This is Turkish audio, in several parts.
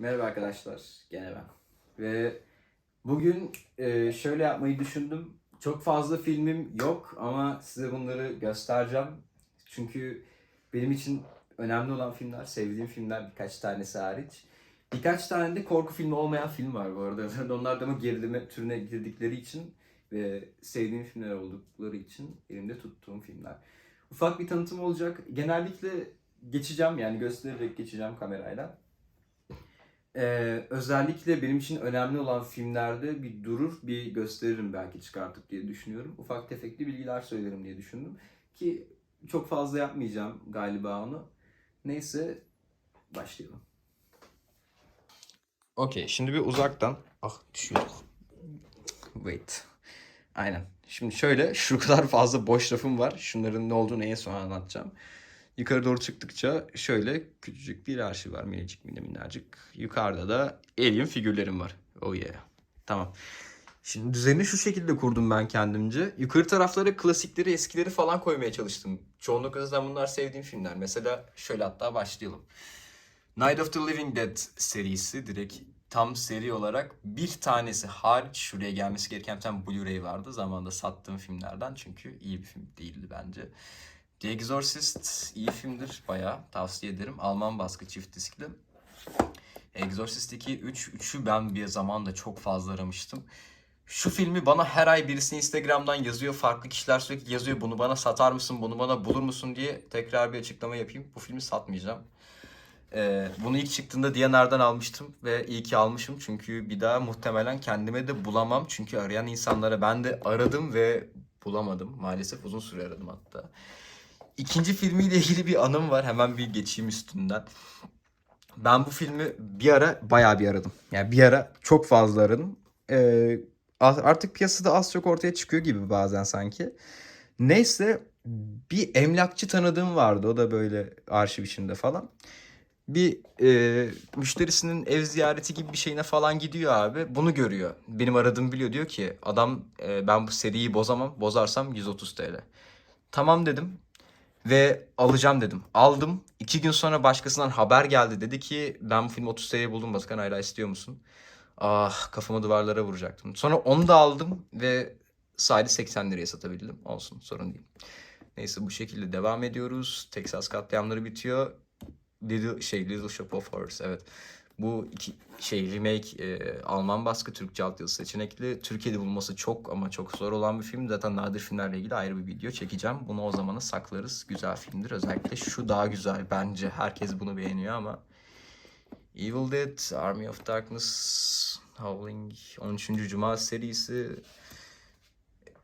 Merhaba arkadaşlar, gene ben. Ve bugün e, şöyle yapmayı düşündüm. Çok fazla filmim yok ama size bunları göstereceğim. Çünkü benim için önemli olan filmler, sevdiğim filmler birkaç tanesi hariç. Birkaç tane de korku filmi olmayan film var bu arada. Onlar da ama gerileme türüne girdikleri için ve sevdiğim filmler oldukları için elimde tuttuğum filmler. Ufak bir tanıtım olacak. Genellikle geçeceğim yani göstererek geçeceğim kamerayla. Ee, özellikle benim için önemli olan filmlerde bir durur, bir gösteririm belki çıkartıp diye düşünüyorum. Ufak tefekli bilgiler söylerim diye düşündüm. Ki çok fazla yapmayacağım galiba onu. Neyse başlayalım. Okey şimdi bir uzaktan. Ah düşüyorduk. Wait. Aynen. Şimdi şöyle şu kadar fazla boş rafım var. Şunların ne olduğunu en son anlatacağım. Yukarı doğru çıktıkça şöyle küçücük bir arşiv var. Minicik mini minnacık. Yukarıda da alien figürlerim var. Oh yeah. Tamam. Şimdi düzeni şu şekilde kurdum ben kendimce. Yukarı taraflara klasikleri, eskileri falan koymaya çalıştım. Çoğunlukla zaten bunlar sevdiğim filmler. Mesela şöyle hatta başlayalım. Night of the Living Dead serisi direkt tam seri olarak bir tanesi hariç şuraya gelmesi gereken bir tane Blu-ray vardı. Zamanında sattığım filmlerden çünkü iyi bir film değildi bence. The Exorcist iyi filmdir bayağı tavsiye ederim. Alman baskı çift diskli. Exorcist 2, 3, 3'ü ben bir zamanda çok fazla aramıştım. Şu filmi bana her ay birisi Instagram'dan yazıyor. Farklı kişiler sürekli yazıyor. Bunu bana satar mısın, bunu bana bulur musun diye tekrar bir açıklama yapayım. Bu filmi satmayacağım. Ee, bunu ilk çıktığında Diyanar'dan almıştım ve iyi ki almışım. Çünkü bir daha muhtemelen kendime de bulamam. Çünkü arayan insanlara ben de aradım ve bulamadım. Maalesef uzun süre aradım hatta. İkinci filmiyle ilgili bir anım var. Hemen bir geçeyim üstünden. Ben bu filmi bir ara bayağı bir aradım. Yani bir ara çok fazla aradım. Ee, artık piyasada az çok ortaya çıkıyor gibi bazen sanki. Neyse bir emlakçı tanıdığım vardı. O da böyle arşiv içinde falan. Bir e, müşterisinin ev ziyareti gibi bir şeyine falan gidiyor abi. Bunu görüyor. Benim aradığımı biliyor. Diyor ki adam e, ben bu seriyi bozamam. Bozarsam 130 TL. Tamam dedim. Ve alacağım dedim. Aldım. İki gün sonra başkasından haber geldi. Dedi ki ben bu filmi 30 TL'ye buldum. Baskan hala istiyor musun? Ah kafamı duvarlara vuracaktım. Sonra onu da aldım ve sadece 80 liraya satabildim. Olsun sorun değil. Neyse bu şekilde devam ediyoruz. Texas katliamları bitiyor. Little, şey Little Shop of Horrors evet. Bu iki şey remake e, Alman baskı Türkçe altyazı seçenekli. Türkiye'de bulması çok ama çok zor olan bir film. Zaten nadir filmlerle ilgili ayrı bir video çekeceğim. Bunu o zamana saklarız. Güzel filmdir. Özellikle şu daha güzel bence. Herkes bunu beğeniyor ama Evil Dead, Army of Darkness, Howling, 13. Cuma serisi,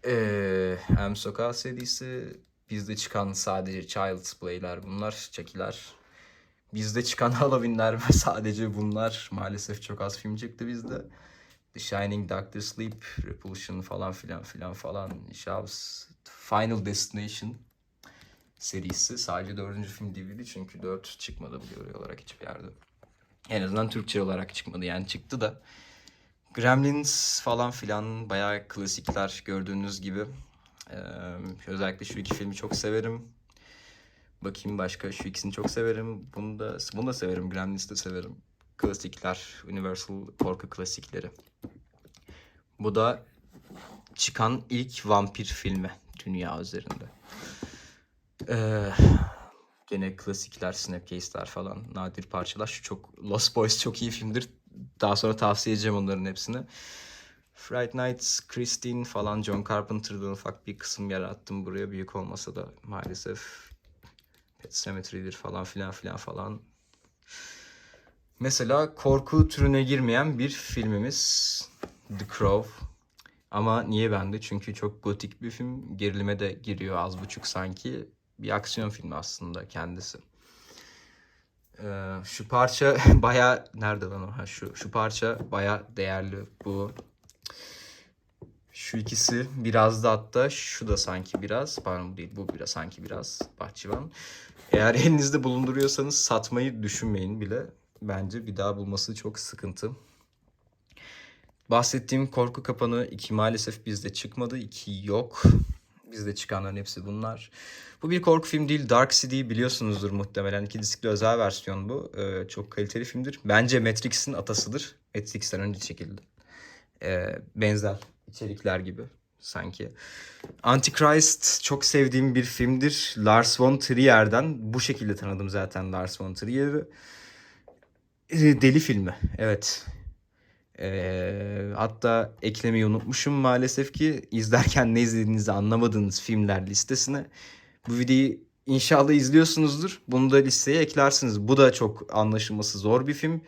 ee, M Sokağı serisi, bizde çıkan sadece Child's Play'ler bunlar, çekiler. Bizde çıkan Halloween'ler ve sadece bunlar. Maalesef çok az film çıktı bizde. The Shining, Doctor Sleep, Repulsion falan filan filan falan. Shabbos, Final Destination serisi. Sadece dördüncü film DVD çünkü dört çıkmadı Blu-ray olarak hiçbir yerde. En azından Türkçe olarak çıkmadı yani çıktı da. Gremlins falan filan bayağı klasikler gördüğünüz gibi. Ee, özellikle şu iki filmi çok severim. Bakayım başka şu ikisini çok severim. Bunu da bunu da severim. Gremlins'i de severim. Klasikler, Universal korku klasikleri. Bu da çıkan ilk vampir filmi dünya üzerinde. Ee, gene klasikler, Snapcase'ler falan, nadir parçalar. Şu çok Lost Boys çok iyi filmdir. Daha sonra tavsiye edeceğim onların hepsini. Fright Nights, Christine falan John Carpenter'dan ufak bir kısım yarattım buraya. Büyük olmasa da maalesef Pet Cemetery'dir falan filan filan falan. Mesela korku türüne girmeyen bir filmimiz The Crow. Ama niye bende? Çünkü çok gotik bir film. Gerilime de giriyor az buçuk sanki. Bir aksiyon filmi aslında kendisi. Ee, şu parça baya nerede lan o? Ha, şu şu parça baya değerli. Bu şu ikisi biraz da hatta şu da sanki biraz pardon bu değil bu biraz sanki biraz bahçıvan. Eğer elinizde bulunduruyorsanız satmayı düşünmeyin bile. Bence bir daha bulması çok sıkıntı. Bahsettiğim korku kapanı 2 maalesef bizde çıkmadı. 2 yok. Bizde çıkanların hepsi bunlar. Bu bir korku film değil. Dark City biliyorsunuzdur muhtemelen. İki diskli özel versiyon bu. Ee, çok kaliteli filmdir. Bence Matrix'in atasıdır. Matrix'ten önce çekildi. Ee, benzer içerikler gibi sanki. Antichrist çok sevdiğim bir filmdir. Lars von Trier'den. Bu şekilde tanıdım zaten Lars von Trier'i. Ee, Deli filmi. Evet. Ee, hatta eklemeyi unutmuşum maalesef ki izlerken ne izlediğinizi anlamadığınız filmler listesine. Bu videoyu inşallah izliyorsunuzdur. Bunu da listeye eklersiniz. Bu da çok anlaşılması zor bir film.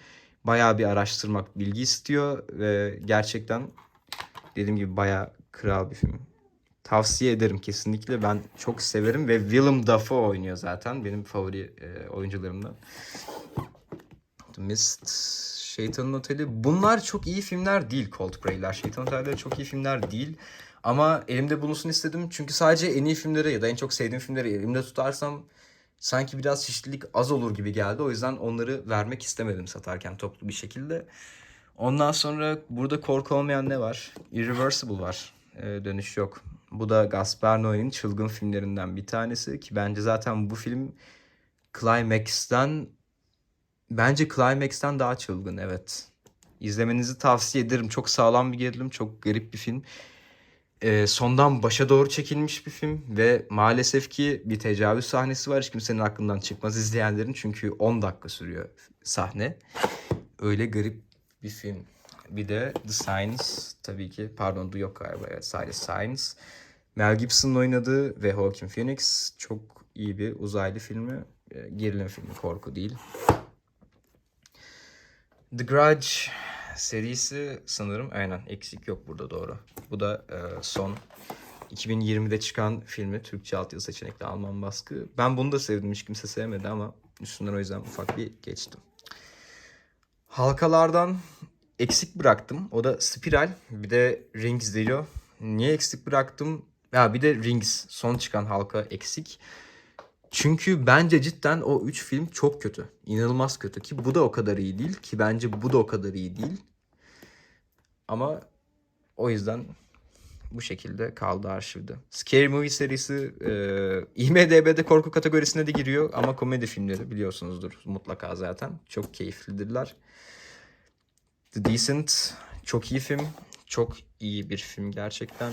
Bayağı bir araştırmak, bilgi istiyor ve gerçekten dediğim gibi bayağı kral bir film. Tavsiye ederim kesinlikle. Ben çok severim ve Willem Dafoe oynuyor zaten. Benim favori e, oyuncularımdan. The Mist, Şeytanın Oteli. Bunlar çok iyi filmler değil Coldplay'ler. Şeytanın Otelleri çok iyi filmler değil. Ama elimde bulunsun istedim. Çünkü sadece en iyi filmleri ya da en çok sevdiğim filmleri elimde tutarsam sanki biraz çeşitlilik az olur gibi geldi. O yüzden onları vermek istemedim satarken toplu bir şekilde. Ondan sonra burada korku olmayan ne var? Irreversible var. Ee, dönüş yok. Bu da Gaspar Noé'nin çılgın filmlerinden bir tanesi ki bence zaten bu film Climax'ten bence Climax'ten daha çılgın evet. İzlemenizi tavsiye ederim. Çok sağlam bir gerilim, çok garip bir film. Ee, sondan başa doğru çekilmiş bir film ve maalesef ki bir tecavüz sahnesi var. Hiç kimsenin aklından çıkmaz izleyenlerin çünkü 10 dakika sürüyor sahne. Öyle garip bir film. Bir de The Signs tabii ki pardon The yok galiba evet sadece Signs. Mel Gibson'ın oynadığı ve Joaquin Phoenix çok iyi bir uzaylı filmi. Ee, Gerilim filmi korku değil. The Grudge serisi sanırım aynen eksik yok burada doğru. Bu da e, son 2020'de çıkan filmi Türkçe altyazı seçenekli Alman baskı. Ben bunu da sevdim hiç kimse sevmedi ama üstünden o yüzden ufak bir geçtim. Halkalardan eksik bıraktım. O da Spiral bir de Rings Zero. Niye eksik bıraktım? Ya bir de Rings son çıkan halka eksik. Çünkü bence cidden o üç film çok kötü. İnanılmaz kötü ki bu da o kadar iyi değil ki bence bu da o kadar iyi değil. Ama o yüzden bu şekilde kaldı arşivde. Scary Movie serisi e, IMDB'de korku kategorisine de giriyor ama komedi filmleri biliyorsunuzdur mutlaka zaten. Çok keyiflidirler. The Decent çok iyi film. Çok iyi bir film gerçekten.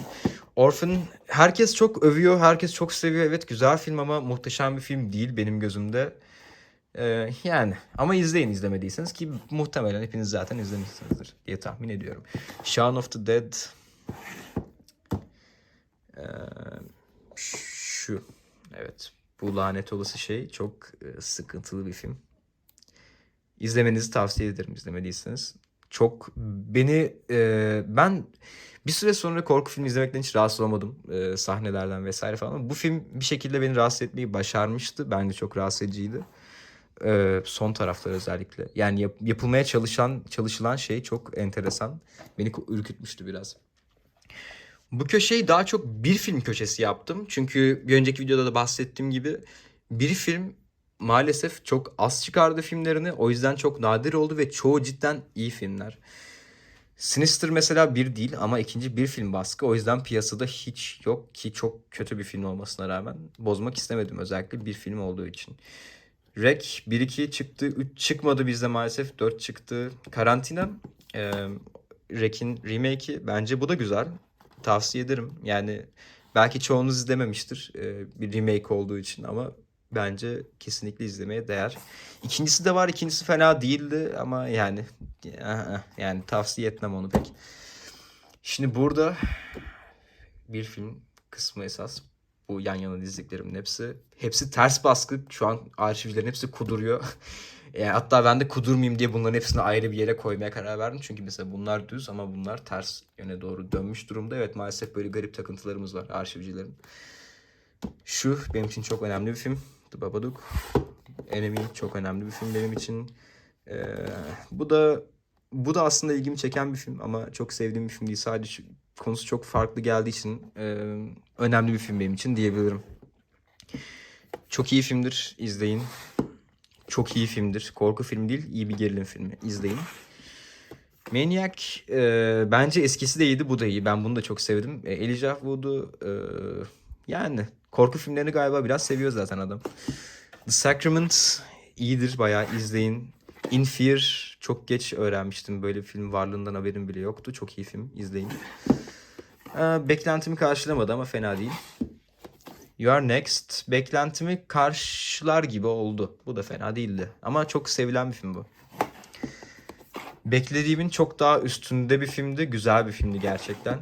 Orphan herkes çok övüyor, herkes çok seviyor. Evet güzel film ama muhteşem bir film değil benim gözümde. Ee, yani ama izleyin izlemediyseniz ki muhtemelen hepiniz zaten izlemişsinizdir diye tahmin ediyorum. Shaun of the Dead ee, şu evet bu lanet olası şey çok e, sıkıntılı bir film. İzlemenizi tavsiye ederim izlemediyseniz. Çok beni e, ben bir süre sonra korku filmi izlemekten hiç rahatsız olmadım e, sahnelerden vesaire falan. Bu film bir şekilde beni rahatsız etmeyi başarmıştı. Bence çok rahatsız ediciydi. E, son taraflar özellikle. Yani yap- yapılmaya çalışan çalışılan şey çok enteresan. Beni ürkütmüştü biraz. Bu köşeyi daha çok bir film köşesi yaptım. Çünkü bir önceki videoda da bahsettiğim gibi bir film maalesef çok az çıkardı filmlerini. O yüzden çok nadir oldu ve çoğu cidden iyi filmler. Sinister mesela bir değil ama ikinci bir film baskı. O yüzden piyasada hiç yok ki çok kötü bir film olmasına rağmen bozmak istemedim özellikle bir film olduğu için. Rec 1-2 çıktı, 3 çıkmadı bizde maalesef, 4 çıktı. Karantina, e, Rec'in remake'i bence bu da güzel. Tavsiye ederim. Yani belki çoğunuz izlememiştir e, bir remake olduğu için ama bence kesinlikle izlemeye değer. İkincisi de var. ikincisi fena değildi ama yani yani tavsiye etmem onu pek. Şimdi burada bir film kısmı esas. Bu yan yana dizdiklerimin hepsi. Hepsi ters baskı. Şu an arşivlerin hepsi kuduruyor. Yani hatta ben de kudurmayayım diye bunların hepsini ayrı bir yere koymaya karar verdim. Çünkü mesela bunlar düz ama bunlar ters yöne doğru dönmüş durumda. Evet maalesef böyle garip takıntılarımız var arşivcilerin. Şu benim için çok önemli bir film. The Babadook. Enemy çok önemli bir film benim için. Ee, bu da bu da aslında ilgimi çeken bir film ama çok sevdiğim bir film değil. Sadece şu- konusu çok farklı geldiği için e, önemli bir film benim için diyebilirim. Çok iyi filmdir. izleyin. Çok iyi filmdir. Korku filmi değil, iyi bir gerilim filmi. İzleyin. Maniac e, bence eskisi de iyiydi, bu da iyi. Ben bunu da çok sevdim. E, Elijah Wood'u e, Yani korku filmlerini galiba biraz seviyor zaten adam. The Sacrament iyidir bayağı izleyin. In Fear çok geç öğrenmiştim. Böyle bir film varlığından haberim bile yoktu. Çok iyi film izleyin. Ee, beklentimi karşılamadı ama fena değil. You Are Next beklentimi karşılar gibi oldu. Bu da fena değildi. Ama çok sevilen bir film bu. Beklediğimin çok daha üstünde bir filmdi. Güzel bir filmdi gerçekten.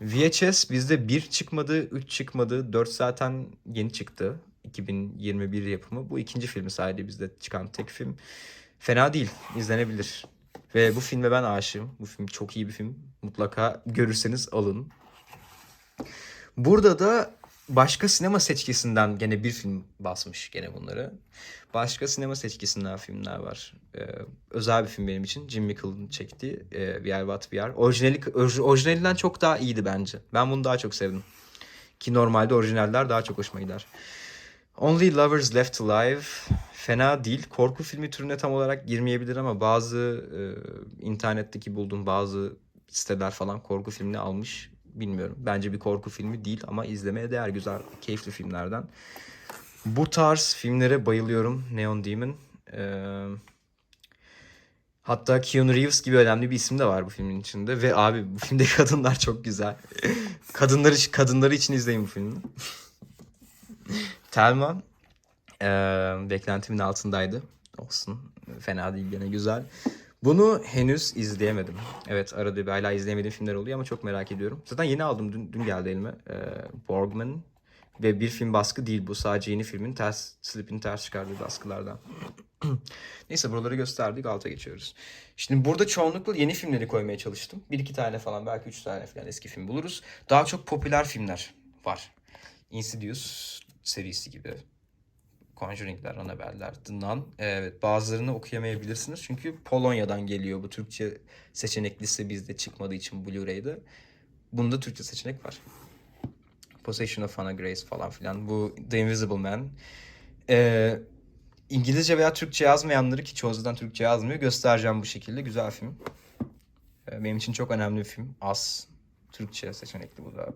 VHS bizde 1 çıkmadı, 3 çıkmadı. 4 zaten yeni çıktı. 2021 yapımı. Bu ikinci filmi sadece bizde çıkan tek film. Fena değil. izlenebilir. Ve bu filme ben aşığım. Bu film çok iyi bir film. Mutlaka görürseniz alın. Burada da başka sinema seçkisinden gene bir film basmış gene bunları. Başka sinema seçkisinden filmler var. Ee, özel bir film benim için. Jim Mickel'ın çektiği e, Are What Are. Orijinali, orij- orijinalinden çok daha iyiydi bence. Ben bunu daha çok sevdim. Ki normalde orijinaller daha çok hoşuma gider. Only Lovers Left Alive fena değil. Korku filmi türüne tam olarak girmeyebilir ama bazı e, internetteki bulduğum bazı siteler falan korku filmini almış. Bilmiyorum. Bence bir korku filmi değil ama izlemeye değer güzel, keyifli filmlerden. Bu tarz filmlere bayılıyorum. Neon Demon. Ee, hatta Keanu Reeves gibi önemli bir isim de var bu filmin içinde. Ve abi bu filmde kadınlar çok güzel. kadınları, kadınları için izleyin bu filmi. Telma ee, beklentimin altındaydı. Olsun. Fena değil gene güzel. Bunu henüz izleyemedim. Evet arada bir hala izleyemediğim filmler oluyor ama çok merak ediyorum. Zaten yeni aldım. Dün, dün geldi elime. Ee, Borgman. Ve bir film baskı değil bu. Sadece yeni filmin ters, Slip'in ters çıkardığı baskılardan. Neyse buraları gösterdik alta geçiyoruz. Şimdi burada çoğunlukla yeni filmleri koymaya çalıştım. Bir iki tane falan belki üç tane falan eski film buluruz. Daha çok popüler filmler var. Insidious serisi gibi. Conjuring'ler, Annabelle'ler, The Nun. Evet bazılarını okuyamayabilirsiniz. Çünkü Polonya'dan geliyor bu Türkçe seçenek liste bizde çıkmadığı için Blu-ray'de. Bunda Türkçe seçenek var. Possession of Anna Grace falan filan. Bu The Invisible Man. Ee, İngilizce veya Türkçe yazmayanları ki çoğu zaten Türkçe yazmıyor göstereceğim bu şekilde. Güzel film. Ee, benim için çok önemli bir film. Az. Türkçe seçenekli bu da.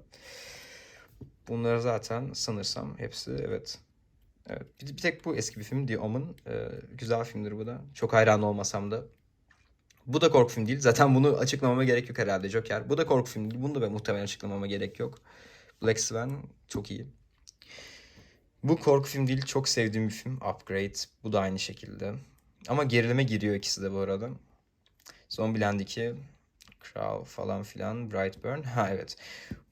Bunlar zaten sanırsam hepsi evet. Evet. Bir, tek bu eski bir film The Omen. Ee, güzel filmdir bu da. Çok hayran olmasam da. Bu da korku film değil. Zaten bunu açıklamama gerek yok herhalde Joker. Bu da korku film değil. Bunu da ben muhtemelen açıklamama gerek yok. Black Swan çok iyi. Bu korku film değil. Çok sevdiğim bir film. Upgrade. Bu da aynı şekilde. Ama gerilime giriyor ikisi de bu arada. Zombieland 2. Crow falan filan. Brightburn. Ha evet.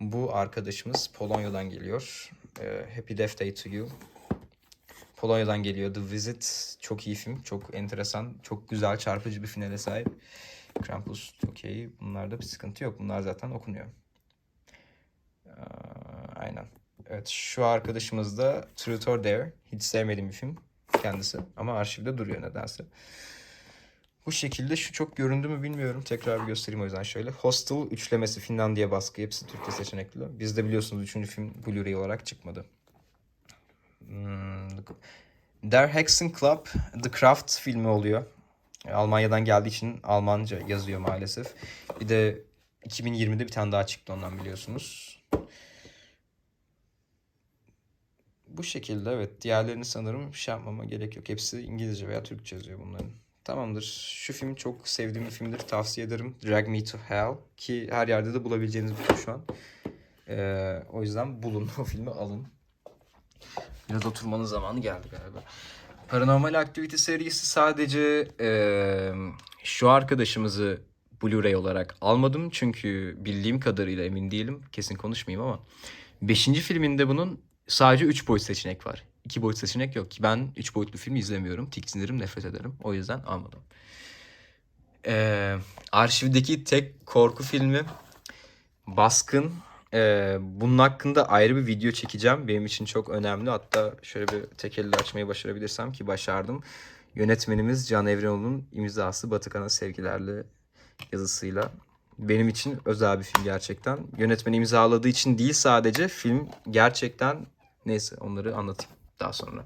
Bu arkadaşımız Polonya'dan geliyor. Ee, Happy Death Day to You. Polonya'dan geliyor. The Visit çok iyi film. Çok enteresan. Çok güzel çarpıcı bir finale sahip. Krampus çok iyi. Bunlarda bir sıkıntı yok. Bunlar zaten okunuyor. Aynen. Evet şu arkadaşımız da Truth or Dare. Hiç sevmediğim bir film kendisi. Ama arşivde duruyor nedense. Bu şekilde şu çok göründü mü bilmiyorum. Tekrar bir göstereyim o yüzden şöyle. Hostel üçlemesi Finlandiya baskı. Hepsi Türkçe seçenekli. Bizde biliyorsunuz üçüncü film Blu-ray olarak çıkmadı. Hmm, Der Hexen Club The Craft filmi oluyor. Almanya'dan geldiği için Almanca yazıyor maalesef. Bir de 2020'de bir tane daha çıktı ondan biliyorsunuz. Bu şekilde evet. Diğerlerini sanırım şey yapmama gerek yok. Hepsi İngilizce veya Türkçe yazıyor bunların. Tamamdır. Şu film çok sevdiğim bir filmdir. Tavsiye ederim. Drag Me to Hell. Ki her yerde de bulabileceğiniz bir film şu an. Ee, o yüzden bulun o filmi alın. Biraz oturmanın zamanı geldi galiba. Paranormal Activity serisi sadece eee, şu arkadaşımızı Blu-ray olarak almadım. Çünkü bildiğim kadarıyla emin değilim. Kesin konuşmayayım ama. Beşinci filminde bunun sadece 3 boyut seçenek var. 2 boyut seçenek yok ki. Ben 3 boyutlu film izlemiyorum. Tiksinirim, nefret ederim. O yüzden almadım. Eee, arşivdeki tek korku filmi Baskın. Ee, bunun hakkında ayrı bir video çekeceğim. Benim için çok önemli. Hatta şöyle bir tek elle açmayı başarabilirsem ki başardım. Yönetmenimiz Can Evrenoğlu'nun imzası Batıkan'a sevgilerle yazısıyla. Benim için özel bir film gerçekten. Yönetmen imzaladığı için değil sadece film gerçekten neyse onları anlatayım daha sonra.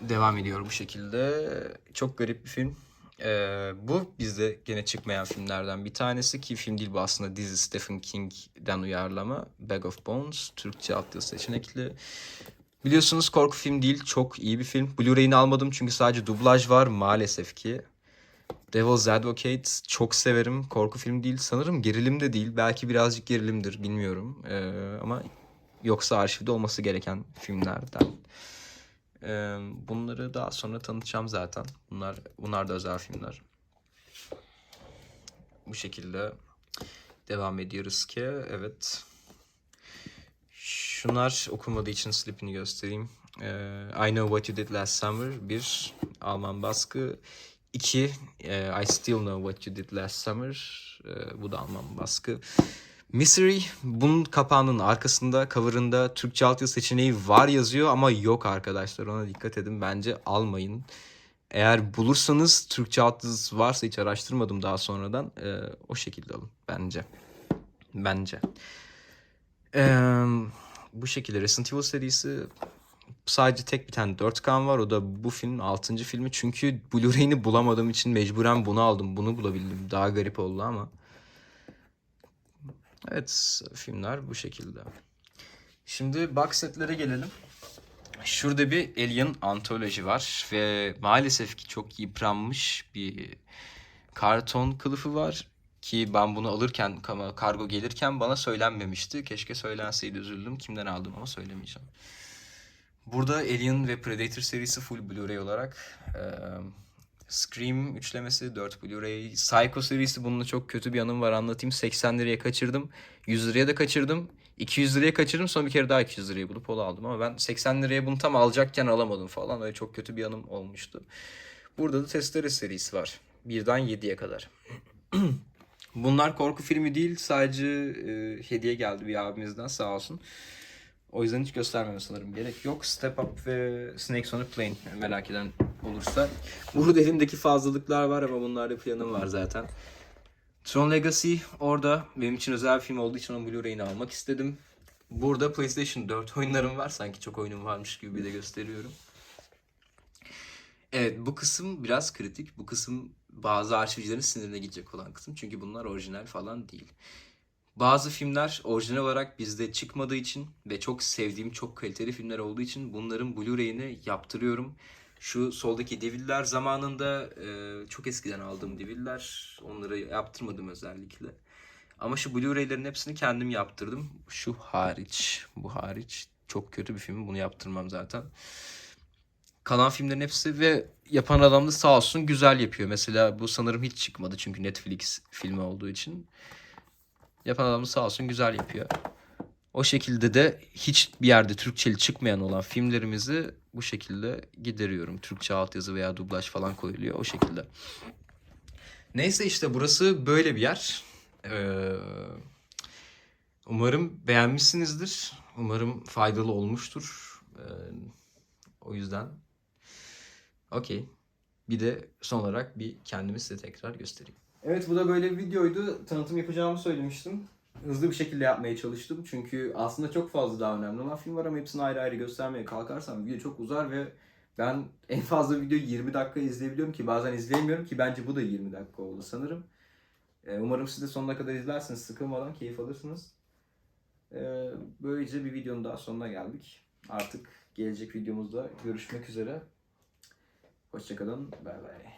Devam ediyor bu şekilde. Çok garip bir film. Ee, bu bizde gene çıkmayan filmlerden bir tanesi ki film değil bu aslında dizi Stephen King'den uyarlama. Bag of Bones. Türkçe altyazı seçenekli. Biliyorsunuz korku film değil. Çok iyi bir film. Blu-ray'ini almadım çünkü sadece dublaj var maalesef ki. Devil's Advocate çok severim. Korku film değil. Sanırım gerilim de değil. Belki birazcık gerilimdir bilmiyorum. Ee, ama yoksa arşivde olması gereken filmlerden. Bunları daha sonra tanıtacağım zaten. Bunlar bunlar da özel filmler. Bu şekilde devam ediyoruz ki evet. Şunlar okunmadığı için slipini göstereyim. I Know What You Did Last Summer. Bir Alman baskı. İki e, I Still Know What You Did Last Summer. Bu da Alman baskı. Misery bunun kapağının arkasında cover'ında Türkçe altyazı seçeneği var yazıyor ama yok arkadaşlar ona dikkat edin bence almayın. Eğer bulursanız Türkçe altyazısı varsa hiç araştırmadım daha sonradan e, o şekilde alın bence. Bence. Eee, bu şekilde Resident Evil serisi sadece tek bir tane 4K'm var. O da bu filmin 6. filmi. Çünkü Blu-ray'ini bulamadığım için mecburen bunu aldım. Bunu bulabildim. Daha garip oldu ama. Evet filmler bu şekilde. Şimdi box setlere gelelim. Şurada bir Alien antoloji var ve maalesef ki çok yıpranmış bir karton kılıfı var ki ben bunu alırken kargo gelirken bana söylenmemişti. Keşke söylenseydi üzüldüm. Kimden aldım ama söylemeyeceğim. Burada Alien ve Predator serisi full Blu-ray olarak eee, Scream üçlemesi 4 Blu-ray. Psycho serisi bununla çok kötü bir anım var anlatayım. 80 liraya kaçırdım. 100 liraya da kaçırdım. 200 liraya kaçırdım sonra bir kere daha 200 liraya bulup onu aldım ama ben 80 liraya bunu tam alacakken alamadım falan. Öyle çok kötü bir anım olmuştu. Burada da Testere serisi var. 1'den 7'ye kadar. Bunlar korku filmi değil sadece e, hediye geldi bir abimizden sağ olsun. O yüzden hiç göstermeme sanırım gerek yok. Step Up ve Snakes on a Plane merak eden olursa. Burada elimdeki fazlalıklar var ama bunlarda planım var zaten. Tron Legacy orada benim için özel bir film olduğu için onun Blu-ray'ini almak istedim. Burada PlayStation 4 oyunlarım var. Sanki çok oyunum varmış gibi bir de gösteriyorum. Evet bu kısım biraz kritik. Bu kısım bazı arşivcilerin sinirine gidecek olan kısım. Çünkü bunlar orijinal falan değil. Bazı filmler orijinal olarak bizde çıkmadığı için ve çok sevdiğim çok kaliteli filmler olduğu için bunların Blu-ray'ini yaptırıyorum. Şu soldaki DVD'ler zamanında e, çok eskiden aldığım DVD'ler. Onları yaptırmadım özellikle. Ama şu Blu-ray'lerin hepsini kendim yaptırdım. Şu hariç. Bu hariç. Çok kötü bir film. Bunu yaptırmam zaten. Kalan filmlerin hepsi ve yapan adam da sağ olsun güzel yapıyor. Mesela bu sanırım hiç çıkmadı çünkü Netflix filmi olduğu için. Yapan adam da sağ olsun güzel yapıyor. O şekilde de hiçbir yerde Türkçeli çıkmayan olan filmlerimizi bu şekilde gideriyorum. Türkçe altyazı veya dublaj falan koyuluyor o şekilde. Neyse işte burası böyle bir yer. Ee, umarım beğenmişsinizdir. Umarım faydalı olmuştur. Ee, o yüzden okey. Bir de son olarak bir kendimi size tekrar göstereyim. Evet bu da böyle bir videoydu. Tanıtım yapacağımı söylemiştim. Hızlı bir şekilde yapmaya çalıştım. Çünkü aslında çok fazla daha önemli olan film var ama hepsini ayrı ayrı göstermeye kalkarsam video çok uzar ve ben en fazla videoyu 20 dakika izleyebiliyorum ki bazen izleyemiyorum ki bence bu da 20 dakika oldu sanırım. Ee, Umarım siz de sonuna kadar izlersiniz. Sıkılmadan keyif alırsınız. Ee, Böylece bir videonun daha sonuna geldik. Artık gelecek videomuzda görüşmek üzere. Hoşçakalın. Bay bay.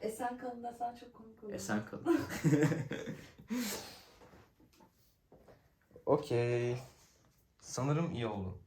Esen kalın desen çok komik olur. Esen kalın. Okey. Sanırım iyi oldu.